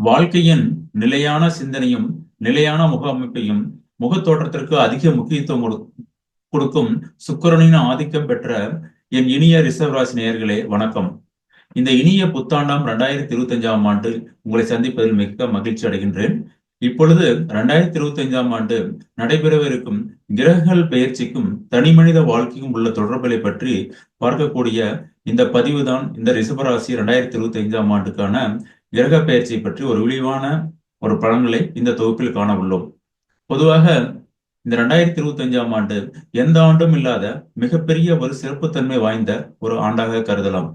வாழ்க்கையின் நிலையான சிந்தனையும் நிலையான முக அமைப்பையும் முகத்தோற்றத்திற்கு அதிக முக்கியத்துவம் கொடு- கொடுக்கும் சுக்கரனின் ஆதிக்கம் பெற்ற என் இனிய ரிசர்வ் ராசி நேயர்களே வணக்கம். இந்த இனிய புத்தாண்டாம் ரெண்டாயிரத்தி இருபத்தி அஞ்சாம் ஆண்டு உங்களை சந்திப்பதில் மிக்க மகிழ்ச்சி அடைகின்றேன். இப்பொழுது ரெண்டாயிரத்தி இருபத்தி அஞ்சாம் ஆண்டு நடைபெறவிருக்கும் கிரகங்கள் பெயர்ச்சிக்கும் தனிமனித வாழ்க்கைக்கும் உள்ள தொடர்புகளை பற்றி பார்க்கக்கூடிய இந்த பதிவு தான் இந்த ரிசபராசி ரெண்டாயிரத்தி இருபத்தி ஐந்தாம் ஆண்டுக்கான கிரக பெயர்ச்சியை பற்றி ஒரு விரிவான ஒரு பலன்களை இந்த தொகுப்பில் காண உள்ளோம். பொதுவாக இந்த ரெண்டாயிரத்தி இருபத்தி அஞ்சாம் ஆண்டு எந்த ஆண்டும் இல்லாத மிகப்பெரிய ஒரு சிறப்புத்தன்மை வாய்ந்த ஒரு ஆண்டாக கருதலாம்.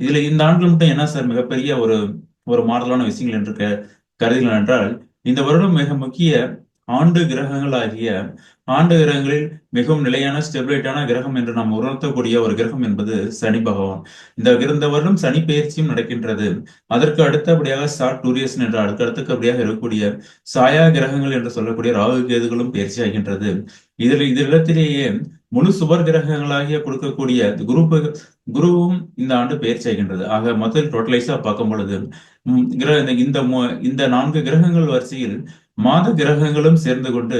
இதுல இந்த ஆண்டு மட்டும் என்ன சார் மிகப்பெரிய ஒரு ஒரு மாறுதலான விஷயங்கள் என்று க- என்றால் இந்த வருடம் மிக முக்கிய ஆண்டு கிரகங்களாகிய ஆண்டு கிரகங்களில் மிகவும் நிலையான ஸ்டெபிலைட்டான கிரகம் என்று நாம் உணர்த்தக்கூடிய ஒரு கிரகம் என்பது சனி பகவான். இந்த இந்த வருடம் சனி பயிற்சியும் நடக்கின்றது. அதற்கு அடுத்தபடியாக சாட் டூரியஸ் என்ற அடுக்கு அடுத்தபடியாக இருக்கக்கூடிய சாயா கிரகங்கள் என்று சொல்லக்கூடிய ராகு கேதுகளும் பயிற்சி ஆகின்றது. இதில் இதிலிடத்திலேயே முழு சுபர் கிரகங்களாகிய கொடுக்கக்கூடிய குரு குருவும் இந்த ஆண்டு பயிற்சி ஆகின்றது. ஆக மொத்தத்தில் டோட்டலைஸா பார்க்கும் பொழுது ம், இந்த- இந்த மு- இந்த நான்கு கிரகங்கள் வரிசையில் மாத கிரகங்களும் சேர்ந்து கொண்டு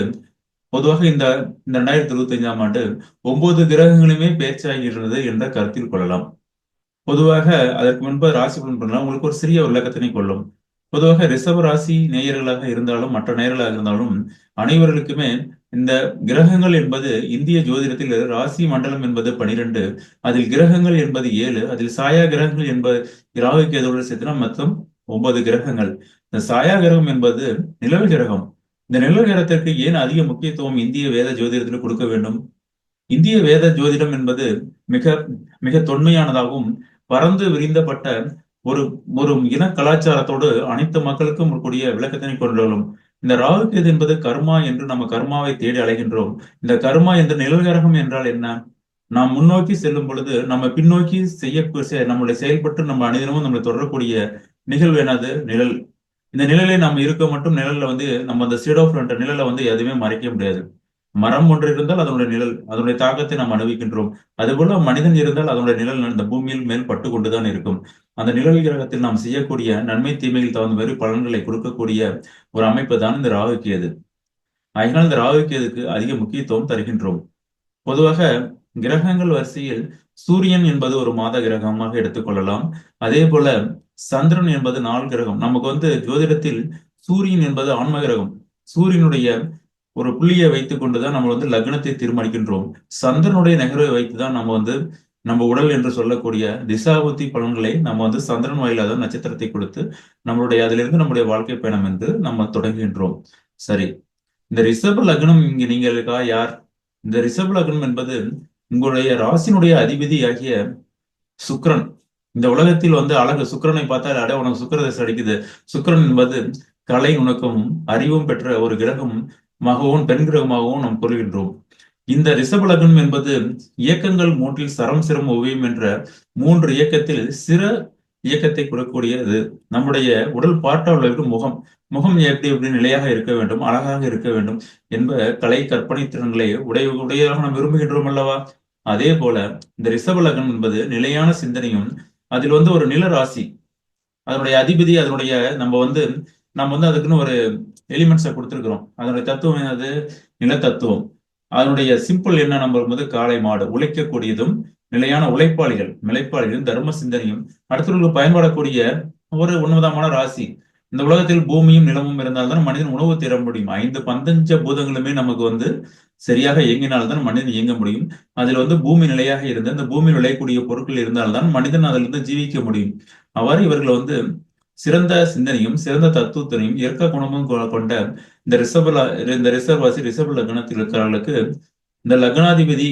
பொதுவாக இந்த இந்த ரெண்டாயிரத்தி இருபத்தி ஐந்தாம் ஆண்டு ஒன்பது கிரகங்களுமே பேச்சாகிறது என்ற கருத்தில் கொள்ளலாம். பொதுவாக அதற்கு முன்பு ராசி பலன் பண்ணலாம் உங்களுக்கு ஒரு சிறிய ஒரு விளக்கத்தினை கொள்ளும். பொதுவாக ரிசர்வ் ராசி நேயர்களாக இருந்தாலும் மற்ற நேயர்களாக இருந்தாலும் அனைவர்களுக்குமே இந்த கிரகங்கள் என்பது இந்திய ஜோதிடத்தில் ராசி மண்டலம் என்பது பனிரெண்டு அதில் கிரகங்கள் என்பது ஏழு அதில் சாயா கிரகங்கள் என்பது ராகு கேதுடன் சேர்த்துனா மொத்தம் ஒன்பது கிரகங்கள். இந்த சாயா கிரகம் என்பது நிலவு கிரகம். இந்த நிலவு கிரகத்திற்கு ஏன் அதிக முக்கியத்துவம் இந்திய வேத ஜோதிடத்தில் கொடுக்க வேண்டும்? இந்திய வேத ஜோதிடம் என்பது மிக மிக தொன்மையானதாகவும் பறந்து விரிந்தப்பட்ட ஒரு ஒரு இன கலாச்சாரத்தோடு அனைத்து மக்களுக்கும் கூடிய விளக்கத்தினை கொண்டுள்ளோம். இந்த ராகு என்பது கர்மா என்று நம்ம கர்மாவை தேடி அலைகின்றோம். இந்த கர்மா என்ற நிழல்கரகம் என்றால் என்ன? நாம் முன்னோக்கி செல்லும் பொழுது நம்ம பின்னோக்கி செய்ய செ- நம்முடைய செயல்பட்டு நம்ம அனைதினமும் நம்மளை தொடரக்கூடிய நிகழ்வு என்னது? நிழல். இந்த நிழலை நம்ம இருக்க மட்டும் நிழல்ல வந்து நம்ம அந்த சீட் ஆஃப் நிழலை வந்து எதுவுமே மறைக்க முடியாது. மரம் ஒன்று இருந்தால் அதனுடைய நிழல் அதனுடைய தாக்கத்தை நாம் அனுபவிக்கின்றோம். அதுபோல மனிதன் இருந்தால் அதனுடைய நிழல் இந்த பூமியில் மேல் பட்டு கொண்டுதான் இருக்கும். அந்த நிழல் கிரகத்தில் நாம் செய்யக்கூடிய நன்மை தீமைகள் தகுந்த மாதிரி பலன்களை கொடுக்கக்கூடிய ஒரு அமைப்பு தான் இந்த ராகுக்கியது அதனால் இந்த ராகுக்கியதுக்கு அதிக முக்கியத்துவம் தருகின்றோம். பொதுவாக கிரகங்கள் வரிசையில் சூரியன் என்பது ஒரு மாத கிரகமாக எடுத்துக்கொள்ளலாம் அதே போல சந்திரன் என்பது நாள் கிரகம். நமக்கு வந்து ஜோதிடத்தில் சூரியன் என்பது ஆன்ம கிரகம். சூரியனுடைய ஒரு புள்ளியை வைத்துக் கொண்டுதான் நம்ம வந்து லக்னத்தை தீர்மானிக்கின்றோம். சந்திரனுடைய நகர்வை வைத்துதான் நம்ம வந்து நம்ம உடல் என்று சொல்லக்கூடிய திசாபுத்தி பலன்களை நம்ம வந்து சந்திரன் வாயிலாக நட்சத்திரத்தை கொடுத்து நம்மளுடைய அதிலிருந்து நம்முடைய வாழ்க்கை பயணம் என்று நம்ம தொடங்குகின்றோம். சரி. இந்த ரிஷப லக்னம் இங்க நீங்கள் இருக்கா? யார்? இந்த ரிஷப லக்னம் என்பது உங்களுடைய ராசினுடைய அதிபதி ஆகிய சுக்ரன் இந்த உலகத்தில் வந்து அழகு சுக்கிரனை பார்த்தா அட உனக்கு சுக்கரதசை அடிக்குது. சுக்கிரன் என்பது கலை உனக்கும் அறிவும் பெற்ற ஒரு கிரகம் மகவும் பெண் கிரகமாகவும் நாம் கொள்கின்றோம். இந்த ரிஷபலகனம் என்பது இயக்கங்கள் மூன்றில் சரம் சிரம் ஓவியம் என்ற மூன்று இயக்கத்தில் சிற இயக்கத்தை கொடுக்கக்கூடியது. நம்முடைய உடல் பாட்டாளர்களுக்கு முகம் முகம் எப்படி எப்படி நிலையாக இருக்க வேண்டும் அழகாக இருக்க வேண்டும் என்ப கலை கற்பனை திறன்களை உடைய உடையதாக நாம் விரும்புகின்றோம் அல்லவா? அதே போல இந்த ரிஷபலகன் என்பது நிலையான சிந்தனையும் அதில் வந்து ஒரு நில ராசி அதனுடைய அதிபதி அதனுடைய நம்ம வந்து நம்ம வந்து அதுக்குன்னு ஒரு எலிமெண்ட்ஸை கொடுத்துருக்குறோம். அதனுடைய தத்துவம் என்னது? நில தத்துவம் அதனுடைய சிம்பிள் என்ன நம்ம வந்து காளை மாடு. உழைக்கக்கூடியதும் நிலையான உழைப்பாளிகள் நிலைப்பாளிகளும் தர்ம சிந்தனையும் அடுத்தவர்களுக்கு பயன்படக்கூடிய ஒரு உன்னதமான ராசி. இந்த உலகத்தில் பூமியும் நிலமும் இருந்தால்தான் மனிதன் உணவு தேட முடியும். ஐந்து பந்தஞ்ச பூதங்களுமே நமக்கு வந்து சரியாக இயங்கினால்தான் மனிதன் இயங்க முடியும். அதில் வந்து பூமி நிலையாக இருந்து அந்த பூமியில் விளையக்கூடிய பொருட்கள் இருந்தால்தான் மனிதன் அதிலிருந்து ஜீவிக்க முடியும். அவ்வாறு இவர்கள் வந்து சிறந்த சிந்தனையும் சிறந்த தத்துவத்தினையும் இயற்க குணமும் கொண்ட இந்த ரிஷப இந்த ரிஷபவாசி ரிசர்வ் லக்னத்தில் இருக்கிறவர்களுக்கு இந்த லக்னாதிபதி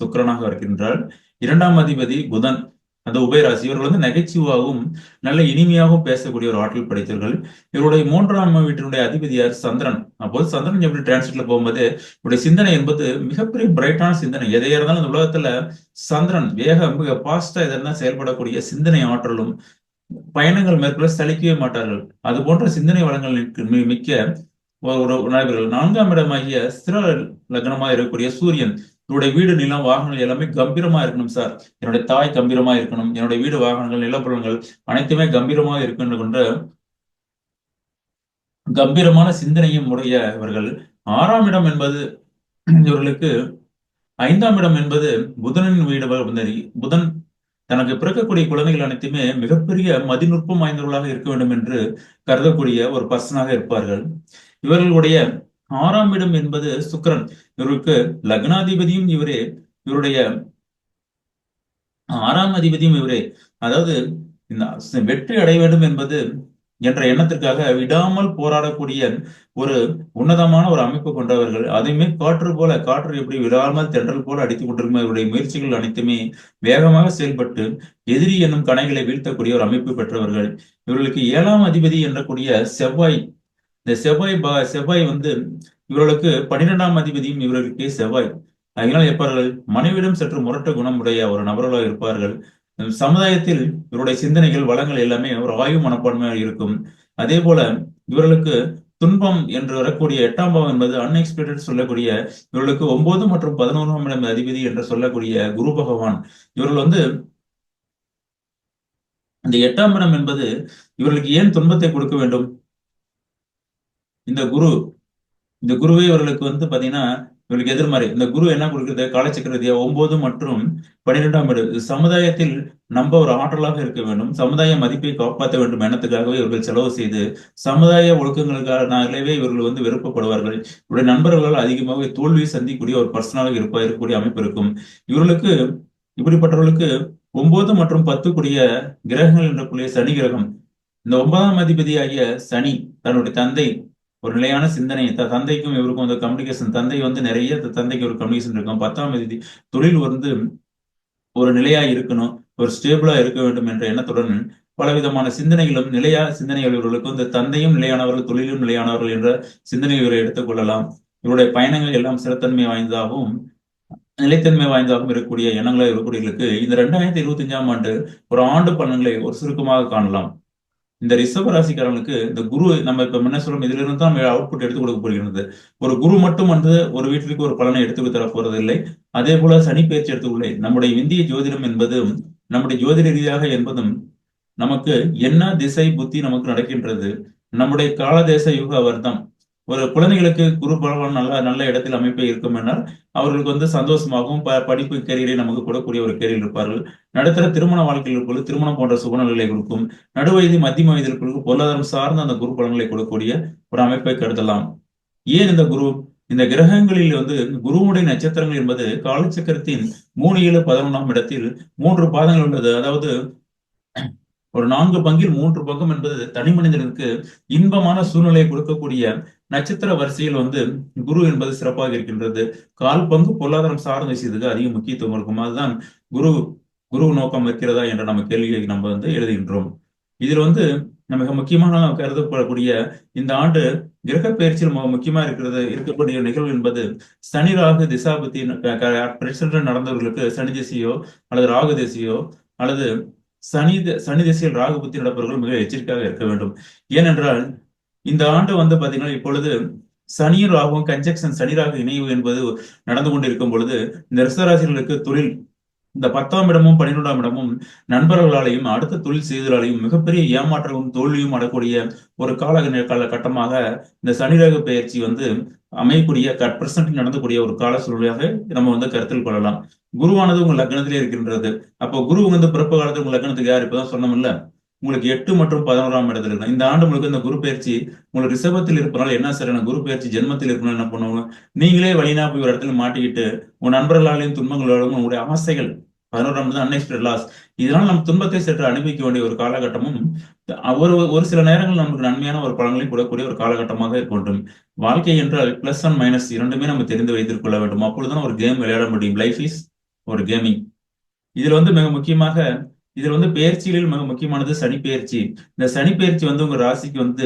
சுக்கரனாக இருக்கின்றால் இரண்டாம் அதிபதி புதன். அந்த உபயராசி இவர்கள் வந்து நகைச்சுவாகவும் நல்ல இனிமையாகவும் பேசக்கூடிய ஒரு ஆற்றல் படைத்தவர்கள். இவருடைய மூன்றாம் வீட்டினுடைய அதிபதியார் சந்திரன். அப்போது சந்திரன் எப்படி டிரான்ஸ்லேட்ல போகும்போது இவருடைய சிந்தனை என்பது மிகப்பெரிய பிரைட்டான சிந்தனை. எதையா இருந்தாலும் இந்த உலகத்துல சந்திரன் வேக மிக பாஸ்டா இதெல்லாம் செயல்படக்கூடிய சிந்தனை ஆற்றலும் பயணங்கள் மேற்கொள்ள சலிக்கவே மாட்டார்கள். அது போன்ற சிந்தனை வளங்கள் மிக்க- ஒரு ஒரு நான்காம் இடமாகிய ஸ்திர லக்னமா இருக்கக்கூடிய சூரியன். என்னுடைய வீடு நிலம் வாகனங்கள் எல்லாமே கம்பீரமா இருக்கணும் சார். என்னுடைய தாய் கம்பீரமா இருக்கணும். என்னுடைய வீடு வாகனங்கள் நிலப்புலங்கள் அனைத்துமே கம்பீரமா இருக்கணும் கொண்டு கம்பீரமான சிந்தனையும் உடைய இவர்கள். ஆறாம் இடம் என்பது இவர்களுக்கு ஐந்தாம் இடம் என்பது புதனின் வீடு புதன் தனக்கு பிறக்கக்கூடிய குழந்தைகள் அனைத்துமே மிகப்பெரிய மதிநுட்பம் வாய்ந்தவர்களாக இருக்க வேண்டும் என்று கருதக்கூடிய ஒரு பர்சனாக இருப்பார்கள். இவர்களுடைய ஆறாம் இடம் என்பது சுக்கிரன். இவருக்கு லக்னாதிபதியும் இவரே இவருடைய ஆறாம் அதிபதியும் இவரே. அதாவது இந்த வெற்றி அடைய வேண்டும் என்பது என்ற எண்ணத்திற்காக விடாமல் போராடக்கூடிய ஒரு உன்னதமான ஒரு அமைப்பு கொண்டவர்கள். அதையுமே காற்று போல காற்று எப்படி விடாமல் தென்றல் போல அடித்துக் கொண்டிருக்கும் இவருடைய முயற்சிகள் அனைத்துமே வேகமாக செயல்பட்டு எதிரி என்னும் கணைகளை வீழ்த்தக்கூடிய ஒரு அமைப்பு பெற்றவர்கள். இவர்களுக்கு ஏழாம் அதிபதி என்றக்கூடிய செவ்வாய் இந்த செவ்வாய் செவ்வாய் வந்து இவர்களுக்கு பன்னிரெண்டாம் அதிபதியும் இவர்களுக்கு செவ்வாய். அதனால் இருப்பார்கள். மனைவிடம் சற்று முரட்ட குணமுடைய ஒரு நபர்களாக இருப்பார்கள். சமுதாயத்தில் இவருடைய சிந்தனைகள் வளங்கள் எல்லாமே ஒரு ஆய்வு மனப்பான்மையாக இருக்கும். அதே போல இவர்களுக்கு துன்பம் என்று வரக்கூடிய எட்டாம் பாவம் என்பது அன்எக்ஸ்பெக்டட் சொல்லக்கூடிய இவர்களுக்கு ஒன்பது மற்றும் பதினோராம் இடம் அதிபதி என்று சொல்லக்கூடிய குரு பகவான். இவர்கள் வந்து இந்த எட்டாம் இடம் என்பது இவர்களுக்கு ஏன் துன்பத்தை கொடுக்க வேண்டும்? இந்த குரு இந்த குருவே இவர்களுக்கு வந்து பாத்தீங்கன்னா இவர்களுக்கு எதிர்மறை. இந்த குரு என்ன கொடுக்கிறது? காலச்சக்கரதியா ஒன்பது மற்றும் பன்னிரெண்டாம் இடம். சமுதாயத்தில் நம்ப ஒரு ஆற்றலாக இருக்க வேண்டும். சமுதாய மதிப்பை காப்பாற்ற வேண்டும் எண்ணத்துக்காகவே இவர்கள் செலவு செய்து சமுதாய ஒழுக்கங்களுக்காகவே இவர்கள் வந்து விருப்பப்படுவார்கள். இவருடைய நண்பர்களால் அதிகமாக தோல்வியை சந்திக்கக்கூடிய ஒரு பர்சனலாக இருப்பா இருக்கக்கூடிய அமைப்பு இருக்கும். இவர்களுக்கு இப்படிப்பட்டவர்களுக்கு ஒன்பது மற்றும் பத்து கூடிய கிரகங்கள் என்றக்கூடிய சனி கிரகம். இந்த ஒன்பதாம் அதிபதியாகிய சனி தன்னுடைய தந்தை ஒரு நிலையான சிந்தனை. தந்தைக்கும் இவருக்கும் அந்த கம்யூனிகேஷன் தந்தை வந்து நிறைய தந்தைக்கு ஒரு கம்யூனிகேஷன் இருக்கும். பத்தாம் தேதி தொழில் வந்து ஒரு நிலையா இருக்கணும். ஒரு ஸ்டேபிளா இருக்க வேண்டும் என்ற எண்ணத்துடன் பலவிதமான சிந்தனைகளும் நிலையா சிந்தனைகள் இவர்களுக்கு இந்த தந்தையும் நிலையானவர்கள் தொழிலும் நிலையானவர்கள் என்ற சிந்தனை இவரை எடுத்துக்கொள்ளலாம் இவருடைய பயணங்கள் எல்லாம் சிறத்தன்மை வாய்ந்ததாகவும் நிலைத்தன்மை வாய்ந்ததாகவும் இருக்கக்கூடிய எண்ணங்களாக இருக்கக்கூடியவர்களுக்கு இந்த ரெண்டாயிரத்தி இருபத்தி அஞ்சாம் ஆண்டு ஒரு ஆண்டு பலன்களை ஒரு சுருக்கமாக காணலாம். இந்த ரிஷப ராசிக்காரங்களுக்கு இந்த குரு நம்ம இப்ப என்ன சொல்றோம் இதுல இருந்து தான் அவுட்புட் எடுத்து கொடுக்க போகிறது ஒரு குரு மட்டும் வந்து ஒரு வீட்டிற்கு ஒரு பலனை எடுத்து தர போறது இல்லை அதே போல சனி பயிற்சி எடுத்துக்கொள்ளே நம்முடைய இந்திய ஜோதிடம் என்பதும் நம்முடைய ஜோதிட ரீதியாக என்பதும் நமக்கு என்ன திசை புத்தி நமக்கு நடக்கின்றது? நம்முடைய காலதேச யுக வர்த்தம் ஒரு குழந்தைகளுக்கு குரு பகவான் நல்ல நல்ல இடத்தில் அமைப்பு இருக்கும் என்றால் அவர்களுக்கு வந்து சந்தோஷமாகவும் ப படிப்பு கேரியரை நமக்கு கொடுக்கக்கூடிய ஒரு கேரியர் இருப்பார்கள். நடுத்தர திருமண வாழ்க்கையில் இருப்பது திருமணம் போன்ற சுபநலங்களை கொடுக்கும். நடுவயது மத்திய வயதிற்கு பொருளாதாரம் சார்ந்த அந்த குரு பலன்களை கொடுக்கக்கூடிய ஒரு அமைப்பை கருதலாம். ஏன் இந்த குரு? இந்த கிரகங்களில் வந்து குருவுடைய நட்சத்திரங்கள் என்பது காலச்சக்கரத்தின் மூணு ஏழு பதினொன்றாம் இடத்தில் மூன்று பாதங்கள் உள்ளது. அதாவது ஒரு நான்கு பங்கில் மூன்று பங்கம் என்பது தனி மனிதனுக்கு இன்பமான சூழ்நிலையை கொடுக்கக்கூடிய நட்சத்திர வரிசையில் வந்து குரு என்பது சிறப்பாக இருக்கின்றது. கால் பங்கு பொருளாதாரம் சார்ந்த விஷயத்துக்கு அதிக முக்கியத்துவம் இருக்கும் அதுதான் குரு குரு நோக்கம் இருக்கிறதா என்ற நம்ம கேள்வியை நம்ம வந்து எழுதுகின்றோம். இதில் வந்து மிக முக்கியமான கருதப்படக்கூடிய இந்த ஆண்டு கிரக பயிற்சியில் முக்கியமா இருக்கிறது இருக்கக்கூடிய நிகழ்வு என்பது சனி ராகு திசாபத்தி நடந்தவர்களுக்கு சனி திசையோ அல்லது ராகு திசையோ அல்லது சனி சனி திசையில் ராகு புத்தி நடப்பவர்கள் மிக எச்சரிக்கையாக இருக்க வேண்டும். ஏனென்றால் இந்த ஆண்டு வந்து பாத்தீங்கன்னா இப்பொழுது சனியும் ராகுவும் கன்ஜெக்ஷன் சனி ராகு இணைவு என்பது நடந்து கொண்டிருக்கும் பொழுது இந்த ரிசராசிகளுக்கு தொழில் இந்த பத்தாம் இடமும் பன்னிரெண்டாம் இடமும் நண்பர்களாலையும் அடுத்த தொழில் செய்தலாலையும் மிகப்பெரிய ஏமாற்றமும் தோல்வியும் அடக்கூடிய ஒரு கால கால கட்டமாக இந்த சனிரக பயிற்சி வந்து அமையக்கூடிய கட் பிரசன்ட் நடந்தக்கூடிய ஒரு கால சூழலாக நம்ம வந்து கருத்தில் கொள்ளலாம். குருவானது உங்க லக்னத்திலே இருக்கின்றது. அப்போ குரு வந்து பிறப்பு காலத்தில் உங்க லக்னத்துக்கு யார்? இப்பதான் சொன்னோம்ல உங்களுக்கு எட்டு மற்றும் பதினோராம் இடத்துல இருக்கு. இந்த ஆண்டு உங்களுக்கு இந்த குரு பயிற்சி உங்களுக்கு ரிசபத்தில் இருப்பனால என்ன சரியான குரு பயிற்சி ஜென்மத்தில் இருப்பனால என்ன பண்ணுவாங்க? நீங்களே வழினா போய் ஒரு இடத்துல மாட்டிக்கிட்டு உங்க நண்பர்களாலையும் துன்பங்களாலும் உங்களுடைய ஆசைகள் பதினோராம் தான் அன்எக்ஸ்பெக்டட் லாஸ் இதனால் நம்ம துன்பத்தை சற்று அனுபவிக்க வேண்டிய ஒரு காலகட்டமும் ஒரு ஒரு சில நேரங்கள் நமக்கு நன்மையான ஒரு பலன்களை கூடக்கூடிய ஒரு காலகட்டமாக இருக்கட்டும் வாழ்க்கை என்றால் பிளஸ் அண்ட் மைனஸ் இரண்டுமே நம்ம தெரிந்து வைத்துக் கொள்ள வேண்டும். அப்பொழுதுதான் ஒரு கேம் விளையாட முடியும். லைஃப் இஸ் ஒரு கேமிங் இதுல வந்து மிக முக்கியமாக இதுல வந்து பயிற்சிகளில் மிக முக்கியமானது சனி பயிற்சி இந்த சனி பயிற்சி வந்து உங்க ராசிக்கு வந்து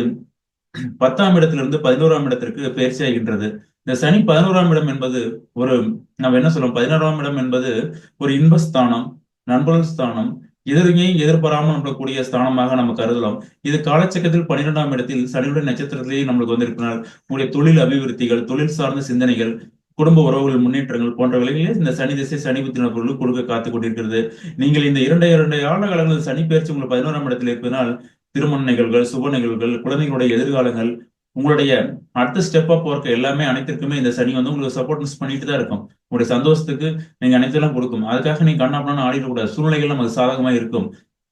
பத்தாம் இடத்திலிருந்து பதினோராம் இடத்திற்கு பயிற்சி ஆகின்றது. இந்த சனி பதினோராம் இடம் என்பது ஒரு நம்ம என்ன சொல்லுவோம் பதினோராம் இடம் என்பது ஒரு இன்பஸ்தானம் நண்பர்கள் ஸ்தானம் எதிரையும் எதிர்பாராமல் நம்பக்கூடிய ஸ்தானமாக நம்ம கருதலாம். இது காலச்சக்கத்தில் பன்னிரெண்டாம் இடத்தில் சனியுடைய நட்சத்திரத்திலேயே நம்மளுக்கு வந்திருக்கிறார். உங்களுடைய தொழில் அபிவிருத்திகள் தொழில் சார்ந்த சிந்தனைகள் குடும்ப உறவுகள் முன்னேற்றங்கள் போன்றவைகளிலே இந்த சனி திசை சனி புத்தின கொடுக்க காத்துக் கொண்டிருக்கிறது. நீங்கள் இந்த இரண்டு இரண்டு ஆண்டு காலங்களில் சனி பயிற்சி உங்கள் பதினோராம் இடத்தில் இருப்பதனால் திருமண நிகழ்வுகள் சுப நிகழ்வுகள் குழந்தைகளுடைய எதிர்காலங்கள் உங்களுடைய அடுத்த ஸ்டெப்பா போறக்க எல்லாமே அனைத்திற்குமே இந்த சனி வந்து உங்களுக்கு சப்போர்ட்னஸ் பண்ணிட்டு தான் இருக்கும். உங்களுடைய சந்தோஷத்துக்கு நீங்க அனைத்தெல்லாம் கொடுக்கும். அதுக்காக நீங்க கண்ணாப்பண்ணு ஆடிடக்கூடாது. சூழ்நிலைகள் நமக்கு சாதகமா இருக்கும்.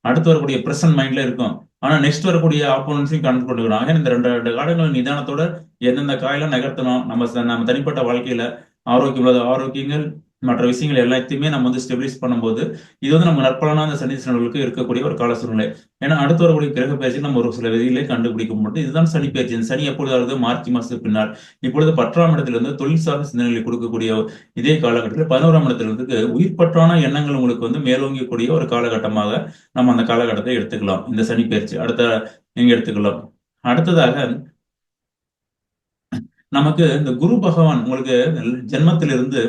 அடுத்து வரக்கூடிய பிரசன்ட் மைண்ட்ல இருக்கும். ஆனா நெக்ஸ்ட் வரக்கூடிய ஆப்போனன்ஸையும் கணக்கு கொண்டுக்கணும் ஆக இந்த ரெண்டு ரெண்டு காலங்கள் நிதானத்தோட எந்தெந்த காயெல்லாம் நகர்த்தணும்? நம்ம நம்ம தனிப்பட்ட வாழ்க்கையில ஆரோக்கியம் உள்ளது ஆரோக்கியங்கள் மற்ற விஷயங்கள் எல்லாத்தையுமே நம்ம வந்து ஸ்டெபிலைஸ் பண்ணும்போது இது வந்து நம்ம நற்பலனா அந்த சனி சனர்களுக்கு இருக்கக்கூடிய ஒரு கால சூழ்நிலை. ஏன்னா அடுத்து வரக்கூடிய கிரக பயிற்சி நம்ம ஒரு சில விதிகளை கண்டுபிடிக்க முடியும். இதுதான் சனி பயிற்சி. சனி எப்பொழுது மார்ச் மாசத்துக்கு பின்னால். இப்பொழுது பத்தாம் இடத்திலிருந்து தொழில் சார்ந்த சிந்தனைகளை கொடுக்கக்கூடிய இதே காலகட்டத்தில் பதினோராம் இடத்திலிருந்து உயிர்பற்றான எண்ணங்கள் உங்களுக்கு வந்து மேலோங்கக்கூடிய ஒரு காலகட்டமாக நம்ம அந்த காலகட்டத்தை எடுத்துக்கலாம். இந்த சனி பயிற்சி. அடுத்த நீங்க எடுத்துக்கலாம்? அடுத்ததாக நமக்கு இந்த குரு பகவான் உங்களுக்கு ஜென்மத்திலிருந்து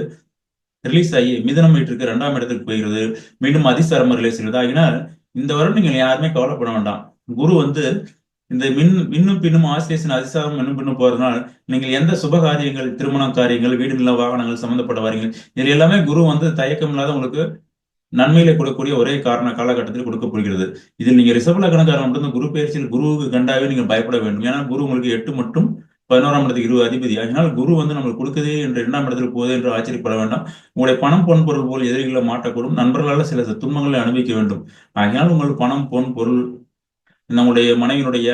ரிலீஸ் ஆகி மிதனம் வீட்டிற்கு ரெண்டாம் இடத்துக்கு போகிறது. மீண்டும் அதிசாரமா ரிலீஸ் ஆகிறது. ஆகினால் இந்த வருடம் நீங்கள் யாருமே கவலைப்பட வேண்டாம். குரு வந்து இந்த மின் மின்னும் பின்னும் ஆசிரியன் அதிசாரம் மின்னும் பின்னும் போறதுனால நீங்கள் எந்த சுப காரியங்கள் திருமண காரியங்கள் வீடு நில வாகனங்கள் சம்பந்தப்பட்ட வாரியங்கள் இது எல்லாமே குரு வந்து தயக்கம் இல்லாத உங்களுக்கு நன்மையில கொடுக்கக்கூடிய ஒரே காரண காலகட்டத்தில் கொடுக்கப்படுகிறது இதில் நீங்க ரிசபல கணக்காரன் மட்டும் குரு பயிற்சியில் குருவுக்கு கண்டாவே நீங்கள் பயப்பட வேண்டும். ஏன்னா குரு உங்களுக்கு எட்டு மட்டும் பதினோராம் இடத்துக்கு இருபது அதிபதி. அதனால் குரு வந்து நம்மளுக்கு கொடுக்குதே என்று இரண்டாம் இடத்துக்கு போகுது என்று ஆச்சரியப்பட வேண்டாம். உங்களுடைய பணம் பொன் பொருள் போல் எதிரிகளை மாட்டக்கூடும் நண்பர்களால் சில துன்பங்களை அனுபவிக்க வேண்டும். ஆகினால் உங்கள் பணம் பொன் பொருள் நம்முடைய மனைவியினுடைய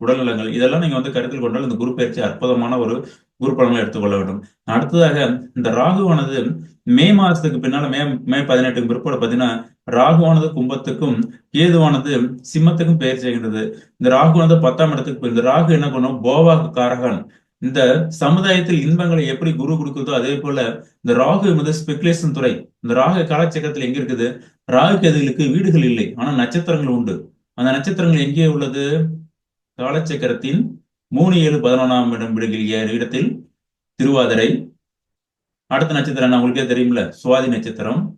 உடல்நலங்கள் இதெல்லாம் நீங்க வந்து கருத்தில் கொண்டால் இந்த குரு பயிற்சி அற்புதமான ஒரு குரு பலன்களை எடுத்துக்கொள்ள வேண்டும். அடுத்ததாக இந்த ராகுவானது மே மாசத்துக்கு பின்னால மே மே பதினெட்டுக்கு பிற்பாடு பாத்தீங்கன்னா ராகுவானது கும்பத்துக்கும் கேதுவானது சிம்மத்துக்கும் பெயர் செய்கின்றது இந்த ராகுவானது பத்தாம் இடத்துக்கு இந்த ராகு என்ன பண்ணும்? போவா காரகன். இந்த சமுதாயத்தில் இன்பங்களை எப்படி குரு கொடுக்குதோ அதே போல இந்த ராகு என்பது ஸ்பெகுலேஷன் துறை. இந்த ராகு காலச்சக்கரத்தில் எங்க இருக்குது? ராகு கேதுகளுக்கு வீடுகள் இல்லை. ஆனா நட்சத்திரங்கள் உண்டு. அந்த நட்சத்திரங்கள் எங்கே உள்ளது? காலச்சக்கரத்தின் மூணு ஏழு பதினொன்றாம் இடம் விடுகிற இடத்தில் திருவாதிரை. அடுத்த நட்சத்திரம் என்ன உங்களுக்கே தெரியும்ல? சுவாதி நட்சத்திரம்.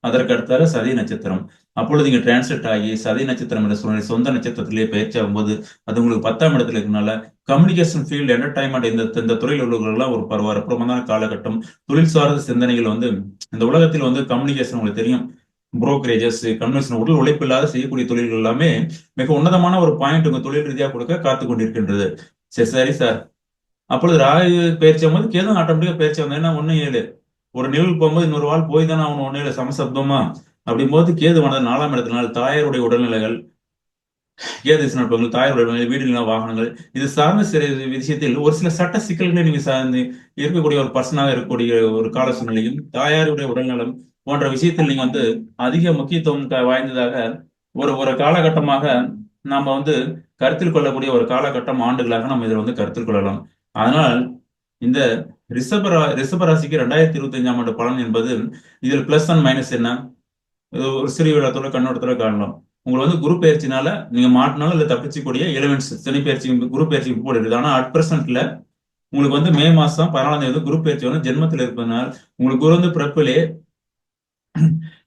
அதற்கு அடுத்தால சதி நட்சத்திரம். அப்பொழுது இங்க டிரான்ஸ்லேட் ஆகி சதி நட்சத்திரம் என்ற சூழ்நிலை சொந்த நட்சத்திரத்திலேயே பயிற்சி ஆகும்போது அது உங்களுக்கு பத்தாம் இடத்துல இருக்கனால கம்யூனிகேஷன் ஃபீல்டு என்டர்டைன்மெண்ட் இந்த இந்த துறையில் உள்ளவர்கள்லாம் ஒரு பரவாயில்ல அற்புதமான காலகட்டம். தொழில் சார்ந்த சிந்தனைகள் வந்து இந்த உலகத்தில் வந்து கம்யூனிகேஷன் உங்களுக்கு தெரியும். புரோக்கரேஜஸ் கன்வென்ஷன் உடல் உழைப்பு இல்லாத செய்யக்கூடிய தொழில்கள் எல்லாமே மிக உன்னதமான ஒரு பாயிண்ட் உங்க தொழில் ரீதியாக கொடுக்க காத்து கொண்டிருக்கின்றது. சரி சரி சார் அப்பொழுது ராகு பயிற்சி போது கேதும் ஆட்டோமேட்டிக்கா பயிற்சி வந்தா என்ன ஒண்ணு ஏழு. ஒரு நிகழ்வு போகும்போது இன்னொரு வாழ் போய் தானே அவன் ஒண்ணு ஏழு சமசப்தமா? அப்படிங்கும்போது கேது வந்தது நாலாம் இடத்தினால் தாயாருடைய உடல்நிலைகள் கேது நட்பங்கள் தாயாருடைய உடல்நிலை வீடு நில வாகனங்கள் இது சார்ந்த சில விஷயத்தில் ஒரு சில சட்ட சிக்கல்களை நீங்க சார்ந்து இருக்கக்கூடிய ஒரு பர்சனாக இருக்கக்கூடிய ஒரு கால சூழ்நிலையும் தாயாருடைய உடல்நலம் போன்ற விஷயத்தில் நீங்க வந்து அதிக முக்கியத்துவம் க- வாய்ந்ததாக ஒரு ஒரு காலகட்டமாக நாம வந்து கருத்தில் கொள்ளக்கூடிய ஒரு காலகட்டம் ஆண்டுகளாக நம்ம இதில் வந்து கருத்தில் கொள்ளலாம். அதனால் இந்த ரிஷபரா ரிஷபராசிக்கு ரெண்டாயிரத்தி இருபத்தி அஞ்சாம் ஆண்டு பலன் என்பது இதில் பிளஸ் அண்ட் மைனஸ் என்ன? இது ஒரு சிறு விழாத்தோட கண்ணோட்டத்தோட காணலாம். உங்களுக்கு வந்து குரு பயிற்சினால நீங்க மாட்டினாலும் இல்லை தப்பிச்சுக்கூடிய எலிமெண்ட்ஸ் சனி பயிற்சி குரு பயிற்சி போட்டு இருக்குது ஆனால் அட் பிரசன்ட்ல உங்களுக்கு வந்து மே மாசம் பதினாலாம் தேதி வந்து குரு பயிற்சி வந்து ஜென்மத்தில் இருப்பதனால் உங்களுக்கு குரு வந்து பிறப்பிலே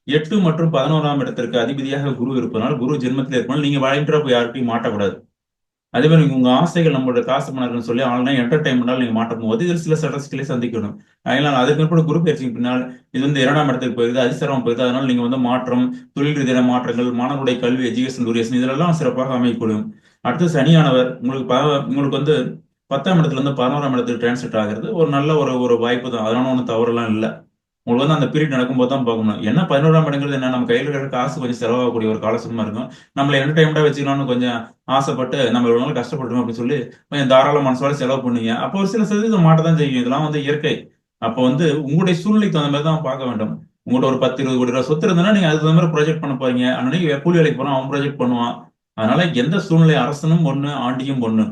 எட்டு மற்றும் பதினோராம் இடத்திற்கு அதிபதியாக குரு இருப்பதனால் குரு ஜென்மத்தில் இருப்பதால் நீங்க வாழ்கின்ற போய் யார்கிட்டையும் மாட்டக்கூடாது. அதே மாதிரி உங்க ஆசைகள் நம்மளோட காசு பண்ணாருன்னு சொல்லி ஆன்லைன் என்டர்டைன்மெண்டால் நீங்க மாட்டும் போது இதில் சில சட்டஸ்களை சந்திக்கணும். அதனால அதுக்கு பிற்பாடு குரு பயிற்சிக்கு பின்னால் இது வந்து இரண்டாம் இடத்துக்கு போயிருது அதிசரம் போயிருது. அதனால நீங்க வந்து மாற்றம் தொழில் ரீதியான மாற்றங்கள் மாணவருடைய கல்வி எஜுகேஷன் குரியேஷன் இதெல்லாம் சிறப்பாக அமையக்கூடும். அடுத்து சனியானவர் உங்களுக்கு ப- உங்களுக்கு வந்து பத்தாம் இடத்துல இருந்து பதினோராம் இடத்துக்கு டிரான்ஸ்லேட் ஆகிறது. ஒரு நல்ல ஒரு ஒரு வாய்ப்பு தான். அதனால ஒன்றும் தவறுலாம் இல்லை. உங்களுக்கு வந்து அந்த பீரியட் நடக்கும்போது தான் பார்க்கணும். என்ன பதினோராம் இடங்கிறது என்ன? நம்ம கையில் இருக்கிற காசு கொஞ்சம் செலவாகக்கூடிய ஒரு காலசூழ்மா இருக்கும். நம்மளை என்டர்டைன்மெண்டா வச்சுக்கலாம்னு கொஞ்சம் ஆசைப்பட்டு நம்ம இவ்வளவு நாள் கஷ்டப்பட்டோம் அப்படின்னு சொல்லி கொஞ்சம் தாராள மனசோட செலவு பண்ணுவீங்க. அப்போ ஒரு சில சதவீதம் மாட்ட தான் செய்யும். இதெல்லாம் வந்து இயற்கை. அப்போ வந்து உங்களுடைய சூழ்நிலைக்கு தகுந்த மாதிரி தான் பார்க்க வேண்டும். உங்கள்கிட்ட ஒரு பத்து இருபது கோடி ரூபா சொத்து இருந்ததுன்னா நீங்க அதுக்கு தகுந்த மாதிரி ப்ராஜெக்ட் பண்ண போறீங்க. அன்னைக்கு கூலி வேலைக்கு போனா அவன் ப்ராஜெக்ட் பண்ணுவான். அதனால எந்த சூழ்நிலை அரசனும் ஒண்ணு ஆண்டியும் ஒண்ணு.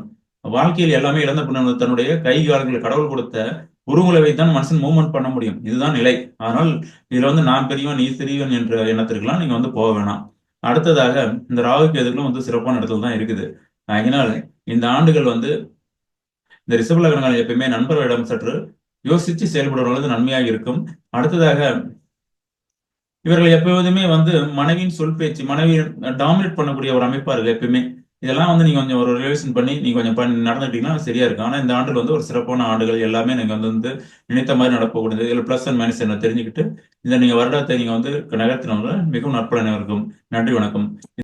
வாழ்க்கையில் எல்லாமே இழந்த பின்னர் தன்னுடைய கை காலங்களில் கடவுள் கொடுத்த உருவங்களை வைத்தான் மனுஷன் மூவ்மெண்ட் பண்ண முடியும். இதுதான் நிலை. அதனால் இதுல வந்து நான் பெரியவன் நீ பெரியவன் என்ற எண்ணத்திற்கெல்லாம் நீங்க வந்து போக வேணாம். அடுத்ததாக இந்த ராகுக்கு எதுக்கும் வந்து சிறப்பான இடத்துல தான் இருக்குது. அதனால் இந்த ஆண்டுகள் வந்து இந்த ரிசர்வ் லக்னங்கள் எப்பயுமே நண்பர்களிடம் சற்று யோசிச்சு செயல்படுவது நன்மையாக இருக்கும். அடுத்ததாக இவர்கள் எப்போதுமே வந்து மனைவியின் சொல் பேச்சு மனைவி டாமினேட் பண்ணக்கூடிய ஒரு அமைப்பார்கள் எப்பயுமே. இதெல்லாம் வந்து நீங்க கொஞ்சம் ஒரு ரிலேஷன் பண்ணி நீங்க கொஞ்சம் பண்ணி நடந்துட்டீங்கன்னா சரியா இருக்கும். ஆனா இந்த ஆண்டுகள் வந்து ஒரு சிறப்பான ஆண்டுகள். எல்லாமே நீங்க வந்து வந்து நினைத்த மாதிரி நடக்கக்கூடியது. இதுல பிளஸ் அண்ட் மைனஸ் என்ன தெரிஞ்சுக்கிட்டு இந்த நீங்க வருடத்தை நீங்க வந்து நகர்த்தினவங்க மிகவும் நற்பலனாக இருக்கும். நன்றி வணக்கம்.